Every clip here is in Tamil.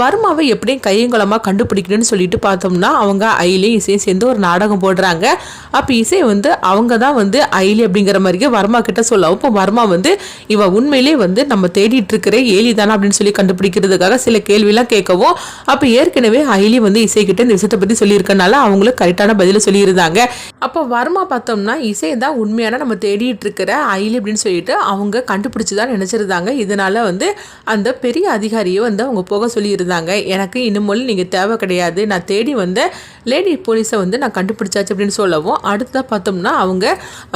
வர்மாவை எப்படியும் கையங்குளமாக கண்டுபிடிக்கணும்னு சொல்லிட்டு பார்த்தோம்னா அவங்க ஐலியும் இசையும் சேர்ந்து ஒரு நாடகம் போடுறாங்க. அப்போ இசை வந்து அவங்க தான் வந்து ஐலி அப்படிங்கிற மாதிரியே வர்மா கிட்ட சொல்லவும் இப்போ வர்மா வந்து இவ உண்மையிலே வந்து நம்ம தேடிட்டு இருக்கிற ஏலி தானே? அப்படின்னு சொல்லி கண்டுபிடிக்கிறதுக்காக சில கேள்விலாம் கேட்கவும் அப்போ ஏற்கனவே ஐலி வந்து இசை கிட்ட இந்த விஷயத்தை பற்றி சொல்லியிருக்கனால அவங்களும் கரெக்டான பதிலை சொல்லியிருந்தாங்க. அப்போ வர்மா பார்த்தோம்னா இசை தான் உண்மையான நம்ம தேடிட்டு இருக்கிற ஐலி அப்படின்னு சொல்லிட்டு அவங்க கண்டுபிடிச்சி தான் நினச்சிருந்தாங்க. இதனால வந்து அந்த பெரிய அதிகாரியை வந்து அவங்க போக சொல்லியிருந்தாங்க. எனக்கு இனிமேல் நீங்கள் தேவை கிடையாது. நான் தேடி வந்த லேடி போலீஸை வந்து நான் கண்டுபிடிச்சாச்சு அப்படின்னு சொல்லவும் அடுத்ததாக பார்த்தோம்னா அவங்க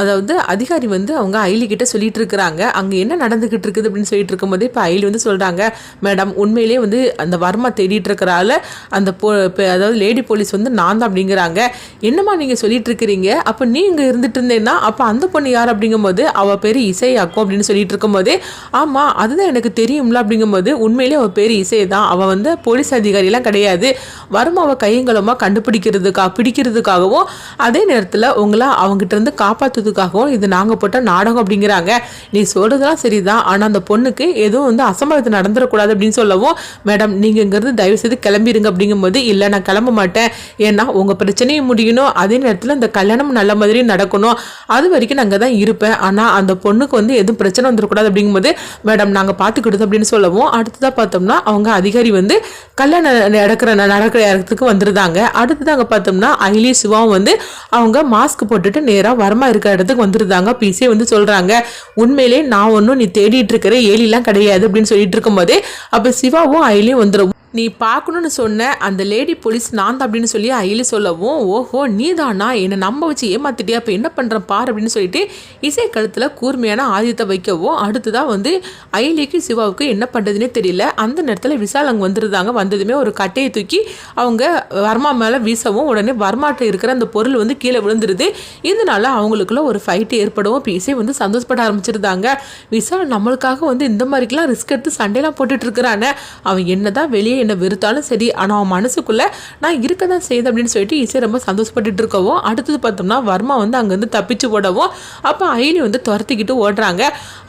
அதாவது அதிகாரி வந்து அவங்க அயிலி கிட்ட சொல்லிட்டு இருக்கிறாங்க. அங்கே என்ன நடந்துக்கிட்டு இருக்குது அப்படின்னு சொல்லிட்டு இருக்கும்போது இப்போ ஐலி வந்து சொல்கிறாங்க மேடம் உண்மையிலேயே வந்து அந்த வர்மா தேடிட்டு இருக்கிறால அந்த போ அதாவது லேடி போலீஸ் வந்து நான் தான் அப்படிங்கிறாங்க. என்னம்மா நீங்கள் சொல்லிட்டு இருக்கிறீங்க? அப்போ நீ இங்கே இருந்துட்டு இருந்தேன்னா அப்போ அந்த பொண்ணு யார்? அப்படிங்கும்போது அவள் பேர் இசையாக்கும் அப்படின்னு சொல்லிட்டு இருக்கும்போது ஆமாம் அதுதான் எனக்கு தெரியும்ல அப்படிங்கும்போது உண்மையிலே அவள் பேர் இசை தான் அவள் வந்து போலீஸ் அதிகாரியெல்லாம் கிடையாது. வர்மாவை கையங்கலமாக கண்டுபிடிக்கிறதுக்காக பிடிக்கிறதுக்காகவும் அதே நேரத்தில் உங்களை அவங்ககிட்ட இருந்து காப்பாற்றுறதுக்காகவும் இது நாங்கள் போட்ட நாடகம் அப்படிங்கிறாங்க. நீ சொல்கிறதுலாம் சரிதான். ஆனால் அந்த பொண்ணுக்கு எதுவும் வந்து அசம்பாவிதம் நடந்துடக்கூடாது அப்படின்னு சொல்லவும் மேடம் நீங்கள் இங்கேருந்து தயவு செய்து கிளம்பிடுங்க அப்படிங்கும்போது இல்லை நான் கிளம்ப மாட்டேன். ஏன்னா உங்கள் பிரச்சனையும் முடியணும். அதே நேரத்தில் இந்த கல்யாணம் நல்ல மாதிரி நடக்கணும். அது வரைக்கும் நாங்கள் தான் இருப்பேன். ஆனால் அந்த பொண்ணுக்கு வந்து எதுவும் பிரச்சனை வந்துடக்கூடாது அப்படிங்கும்போது மேடம் நாங்கள் பார்த்துக்கிடுது அப்படின்னு சொல்லவும் அடுத்ததாக பார்த்தோம்னா அவங்க அதிகாரி வந்து கல்யாணம் நடக்கிற நடக்கிற இடத்துக்கு வந்துருந்தாங்க. அடுத்ததாக பார்த்தோம்னா அகிலி சிவாவும் வந்து அவங்க மாஸ்க் போட்டுட்டு நேராக வரமா இருக்கிற இடத்துக்கு வந்துருந்தாங்க. பிசியே வந்து சொல்கிறாங்க உண்மையிலே நான் ஒன்றும் நீ தேடிட்டு இருக்கிற ஏலிலாம் கிடையாது அப்படின்னு சொல்லிட்டு இருக்கும்போது அப்போ சிவாவும் அகிலியும் வந்துடும் நீ பார்க்கணும்னு சொன்ன அந்த லேடி போலீஸ் நான் தான் அப்படின்னு சொல்லி அயிலி சொல்லவும் ஓஹோ நீ தானா? என்னை நம்ப வச்சு ஏமாத்திட்டியா? அப்போ என்ன பண்ணுற பார் அப்படின்னு சொல்லிட்டு இசை கழுத்தில் கூர்மையான ஆயுதத்தை வைக்கவும் அடுத்ததாக வந்து அயிலிக்கு சிவாவுக்கு என்ன பண்ணுறதுனே தெரியல. அந்த நேரத்தில் விசால் அங்கே வந்துருந்தாங்க. வந்ததுமே ஒரு கட்டையை தூக்கி அவங்க வர்மா மேலே வீசவும் உடனே வர்மாட்ட இருக்கிற அந்த பொருள் வந்து கீழே விழுந்துருது. இதனால அவங்களுக்குள்ள ஒரு ஃபைட்டு ஏற்படவும் இப்போ இசை வந்து சந்தோஷப்பட ஆரம்பிச்சிருந்தாங்க. விசால் நம்மளுக்காக வந்து இந்த மாதிரிக்கெல்லாம் ரிஸ்க் எடுத்து சண்டையெல்லாம் போட்டுட்டு இருக்கிறானே. அவன் என்னதான் வெளியே என்ன வெறுத்தாலும் சரி ஆனால் அவன் மனசுக்குள்ளே நான் இருக்க தான் செய்யுது அப்படின்னு சொல்லிட்டு இசை ரொம்ப சந்தோஷப்பட்டுட்டு இருக்கவும் அடுத்தது பார்த்தோம்னா வர்மா வந்து அங்கேருந்து தப்பிச்சு ஓடவும் அப்போ அயலி வந்து துரத்திக்கிட்டு ஓடுறாங்க.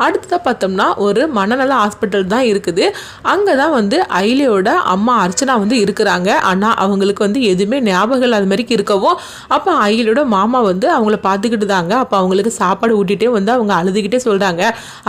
அடுத்ததாக பார்த்தோம்னா ஒரு மனநல ஹாஸ்பிட்டல் தான் இருக்குது. அங்கே தான் வந்து அயலியோட அம்மா அர்ச்சனா வந்து இருக்கிறாங்க. ஆனால் அவங்களுக்கு வந்து எதுவுமே ஞாபகம் இல்லாத மாதிரி இருக்கவும் அப்போ அயலியோட மாமா வந்து அவங்கள பார்த்துக்கிட்டு தாங்க. அப்போ அவங்களுக்கு சாப்பாடு ஊட்டிகிட்டே வந்து அவங்க அழுதுகிட்டே சொல்கிறாங்க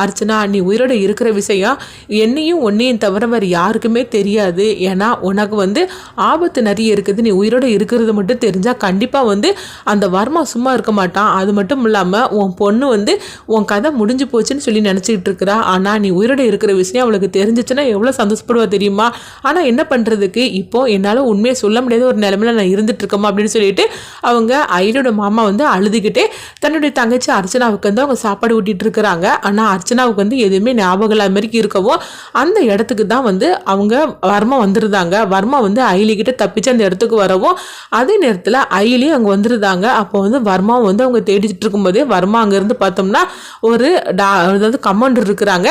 அர்ச்சனா நீ உயிரோட இருக்கிற விஷயம் என்னையும் ஒன்னையும் தவிர வேறு யாருக்குமே தெரியாது. ஏன்னா உனக்கு வந்து ஆபத்து நிறைய இருக்குது நீ உயிரோட இருக்கிறது மட்டும் தெரிஞ்சால் கண்டிப்பாக வந்து அந்த வர்மா சும்மா இருக்க மாட்டான். அது மட்டும் இல்லாமல் உன் பொண்ணு வந்து உன் கதை முடிஞ்சு போச்சுன்னு சொல்லி நினச்சிக்கிட்டு இருக்கிறா. ஆனால் நீ உயிரோட இருக்கிற விஷயம் அவளுக்கு தெரிஞ்சிச்சுன்னா எவ்வளோ சந்தோஷப்படுவா தெரியுமா? ஆனால் என்ன பண்ணுறதுக்கு இப்போ என்னால் உண்மையை சொல்ல முடியாத ஒரு நிலமையில நான் இருந்துட்டு இருக்கோமா அப்படின்னு சொல்லிட்டு அவங்க ஐயனோட மாமா வந்து அழுதுகிட்டே தன்னுடைய தங்கச்சி அர்ச்சனாவுக்கு வந்து அவங்க சாப்பாடு ஊட்டிட்டு இருக்கிறாங்க. ஆனால் அர்ச்சனாவுக்கு வந்து எதுவுமே ஞாபகம் இல்லாத மாதிரி இருக்கவும் அந்த இடத்துக்கு தான் வந்து அவங்க வர்மா வந்துருந்தாங்க. வர்மா வந்து அயிலி தப்பிச்சு அந்த இடத்துக்கு வரவும் அதே நேரத்தில் அயிலி அங்கே வந்துருந்தாங்க. அப்போ வந்து வர்மா வந்து அவங்க தேடிட்டு இருக்கும்போதே வர்மா அங்கேருந்து பார்த்தோம்னா ஒரு டா அதாவது கமாண்டர் இருக்கிறாங்க.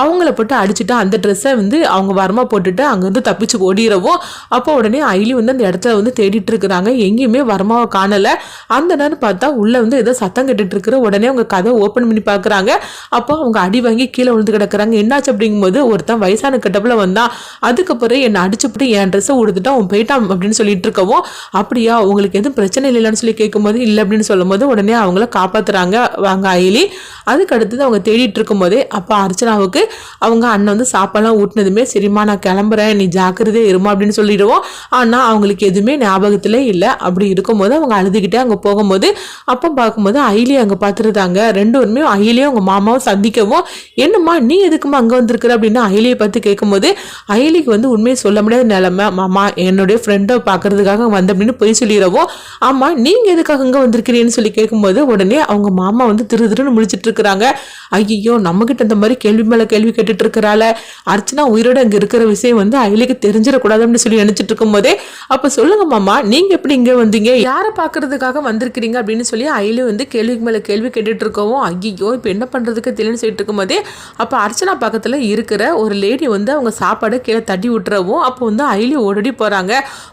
அவங்கள போட்டு அடிச்சுட்டு அந்த ட்ரெஸ்ஸை வந்து அவங்க வர்மா போட்டுட்டு அங்கேருந்து தப்பிச்சு ஓடிடவும் அப்போ உடனே அயிலி வந்து அந்த இடத்துல வந்து தேடிட்டு இருக்கிறாங்க. எங்கேயுமே வர்மாவை காணலை. அந்த நேரம் பார்த்தா உள்ளே வந்து ஏதோ சத்தம் கேட்டுட்டு இருக்கிற உடனே அவங்க கதை ஓப்பன் பண்ணி பார்க்குறாங்க. அப்போ அவங்க அடி வாங்கி கீழே விழுந்து கிடக்குறாங்க. என்னாச்சு அப்படிங்கும்போது ஒருத்தன் வயசான கட்டப்பில் வந்தான். அதுக்கப்புறம் என்னை அடிச்சுப்புட்டு என் ட்ரெஸ்ஸை உடுத்துட்டா அவன் போயிட்டான் அப்படின்னு சொல்லிட்டு இருக்கவும் அப்படியா உங்களுக்கு எதுவும் பிரச்சனை இல்லைன்னு சொல்லி கேட்கும்போது இல்லை அப்படின்னு சொல்லும்போது உடனே அவங்கள காப்பாத்துறாங்க வாங்க அயலி. அதுக்கு அடுத்தது அவங்க தேடிட்டு இருக்கும்போதே அப்போ அர்ச்சனாவுக்கு அவங்க அண்ணன் வந்து சாப்பாடுலாம் ஊட்டினதுமே சரிம்மா நான் கிளம்புறேன் நீ ஜாக்கிரதையே இருமா அப்படின்னு சொல்லிடுவோம் ஆனால் அவங்களுக்கு எதுவுமே ஞாபகத்தில் இல்லை. அப்படி இருக்கும்போது அவங்க அழுதுகிட்டே அங்கே போகும்போது அப்போ பார்க்கும்போது அயிலி அங்கே பார்த்துருந்தாங்க ரெண்டு பேருமே அயிலியும் அவங்க மாமாவும் சந்திக்கவும் என்னம்மா நீ எதுக்குமா அங்கே வந்திருக்கிற? அப்படின்னு அயிலியை பார்த்து கேட்கும்போது அயிலிக்கு வந்து உண்மையை சொல்ல முடியாத நிலமை. மாமா என்னுடைய ஃப்ரெண்டை பார்க்கறதுக்காக வந்த அப்படின்னு போய் சொல்லிடுறவும் ஆமாம் நீங்கள் எதுக்காக இங்கே வந்திருக்கிறீன்னு சொல்லி கேட்கும்போது உடனே அவங்க மாமா வந்து திரு திருன்னு முழிச்சிட்டு இருக்கிறாங்க. ஐயோ நம்மக்கிட்ட இந்த மாதிரி கேள்வி மேலே கேள்வி கேட்டுட்டு இருக்கிறாள. அர்ச்சனா உயிரோட அங்கே இருக்கிற விஷயம் வந்து அயலிக்கு தெரிஞ்சிடக்கூடாது அப்படின்னு சொல்லி நினச்சிட்டு இருக்கும்போதே அப்போ சொல்லுங்க மாமா நீங்கள் எப்படி இங்கே வந்தீங்க? யாரை பார்க்கறதுக்காக வந்திருக்கிறீங்க அப்படின்னு சொல்லி அயலி வந்து கேள்விக்கு மேலே கேள்வி கேட்டுட்டு இருக்கவும் ஐயோ இப்போ என்ன பண்ணுறதுக்கு தெரியலன்னு சொல்லிட்டு இருக்கும்போதே அப்போ அர்ச்சனா பக்கத்தில் இருக்கிற ஒரு லேடி வந்து அவங்க சாப்பாடு கீழே தட்டி விட்டுறவும் இருக்கவும் அப்போ வந்து ஐலி ஓடடி போகிறாங்க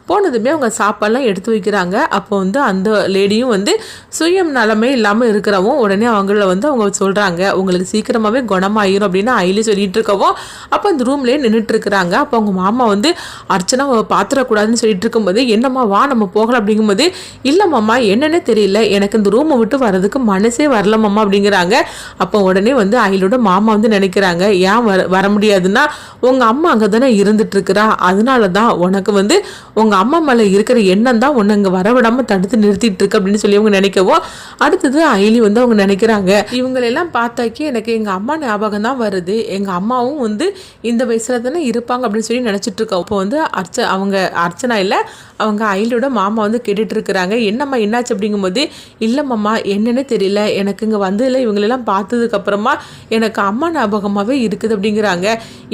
போனதுமே அவங்க சாப்பாடெல்லாம் எடுத்து வைக்கிறாங்க. அப்போ வந்து அந்த லேடியும் வந்து சுயம் நலமே இல்லாமல் இருக்கிறவும் உடனே அவங்கள வந்து அவங்க சொல்கிறாங்க உங்களுக்கு சீக்கிரமாகவே குணமாயிரும் அப்படின்னு அயலி சொல்லிட்டு இருக்கவும் அப்போ அந்த ரூம்லேயே நின்றுட்டு இருக்கிறாங்க. அப்போ அவங்க மாமா வந்து அர்ச்சனா பார்த்துடக்கூடாதுன்னு சொல்லிட்டு இருக்கும்போது என்னம்மா வா நம்ம போகலாம் அப்படிங்கும்போது இல்லை மாமா என்னன்னே தெரியல. எனக்கு இந்த ரூமை விட்டு வர்றதுக்கு மனசே வரல மாமா அப்படிங்கிறாங்க. அப்போ உடனே வந்து அயிலோட மாமா வந்து நினைக்கிறாங்க ஏன் வர வர முடியாதுன்னா உங்கள் அம்மா அங்கே தானே இருந்துட்டு இருக்கிறா? அதனால தான் உனக்கு வந்து உங்கள் அம்மா மேலே இருக்கிற எண்ணம் தான் உன்னை இங்கே வரவிடாமல் தடுத்து நிறுத்திட்டு இருக்கு அப்படின்னு சொல்லி அவங்க நினைக்கவும் அடுத்தது அயலி வந்து அவங்க நினைக்கிறாங்க. இவங்களெல்லாம் பார்த்தாக்கி எனக்கு எங்கள் அம்மா ஞாபகம் தான் வருது. எங்கள் அம்மாவும் வந்து இந்த வயசில் தானே இருப்பாங்க அப்படின்னு சொல்லி நினச்சிட்டு இருக்கோம். இப்போ வந்து அர்ச்ச அவங்க அர்ச்சனா இல்லை அவங்க அயலியோட மாமா வந்து கேட்டுட்டு இருக்கிறாங்க. என்னம்மா என்னாச்சு அப்படிங்கும்போது இல்லை மாமா என்னன்னு தெரியல. எனக்கு இங்கே வந்ததில் இவங்களெல்லாம் பார்த்ததுக்கப்புறமா எனக்கு அம்மா ஞாபகமாகவே இருக்குது அப்படிங்கிறாங்க.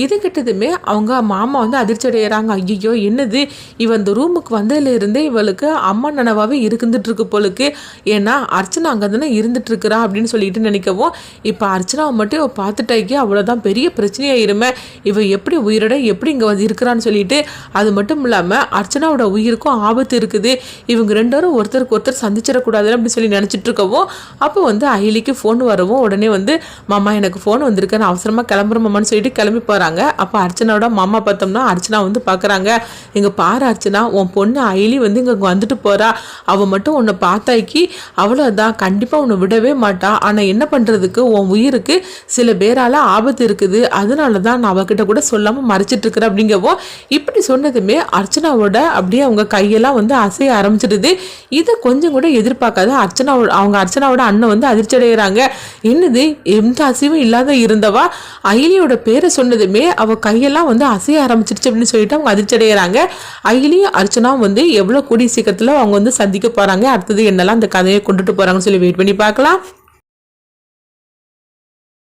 இது கிட்டதுமே அவங்க மாமா வந்து அதிர்ச்சி அடைகிறாங்க ஐயோ என்னது? இவன் இந்த ரூமுக்கு வந்ததுல இருந்தே இவளுக்கு அம்மா நனவாகவே இருந்துட்டு இருக்கு போலுக்கு. ஏன்னா அர்ச்சனா அங்கே தானே இருந்துட்டு இருக்கிறா அப்படின்னு சொல்லிட்டு நினைக்கவும் இப்போ அர்ச்சனாவை மட்டும் இவள் பார்த்துட்டாக்கி அவ்வளோதான் பெரிய பிரச்சனையாயிருமே. இவள் எப்படி உயிரோட எப்படி இங்கே வந்து இருக்கிறான்னு சொல்லிட்டு அது மட்டும் இல்லாமல் அர்ச்சனாவோட உயிருக்கும் ஆபத்து இருக்குது. இவங்க ரெண்டோரும் ஒருத்தருக்கு ஒருத்தர் சந்திச்சிடக்கூடாது அப்படின்னு சொல்லி நினச்சிட்டு இருக்கவும் அப்போ வந்து அயலிக்கு ஃபோன் வரவும் உடனே வந்து மாமா எனக்கு ஃபோன் வந்திருக்கு நான் அவசரமாக கிளம்புற மாமான்னு சொல்லிட்டு கிளம்பி போகிறாங்க அப்போ அர்ச்சனாவோட மாமா பார்த்தோம்னா அர்ச்சனா வந்து பார்க்குறாங்க இங்கே பாரு அர்ச்சனா உன் பொண்ணு அயலி வந்து இங்கே வந்துட்டு போகிறா அவள் மட்டும் உன்னை பார்த்தாக்கி அவ்வளோதான் கண்டிப்பாக உன்னை விடவே மாட்டா. ஆனால் என்ன பண்ணுறதுக்கு உன் உயிருக்கு சில பேரால் ஆபத்து இருக்குது. அதனால தான் நான் அவகிட்ட கூட சொல்லாமல் மறைச்சிட்டு இருக்கிறேன் அப்படிங்கவோ இப்படி சொன்னதுமே அர்ச்சனாவோட அப்படியே அவங்க கையெல்லாம் வந்து அசைய ஆரம்பிச்சிடுது. இதை கொஞ்சம் கூட எதிர்பார்க்காத அர்ச்சனாவோட அவங்க அர்ச்சனாவோட அண்ணன் வந்து அதிர்ச்சி அடைகிறாங்க என்னது? எந்த அசைவும் இல்லாத இருந்தவா? அயலியோட பேரை சொன்னதுமே அவள் கையெல்லாம் வந்து அசைய ஆரம்பிச்சிருச்சு அப்படின்னு சொல்லிட்டு அவங்க அதிர்ச்சடைகிறாங்க அகிலியும் அர்ச்சனாவும் வந்து எவ்வளோ கூடிய சீக்கிரத்தில் அவங்க வந்து சந்திக்க போகிறாங்க அடுத்தது என்னெல்லாம் அந்த கதையை கொண்டுட்டு போகிறாங்கன்னு சொல்லி வெயிட் பண்ணி பார்க்கலாம்.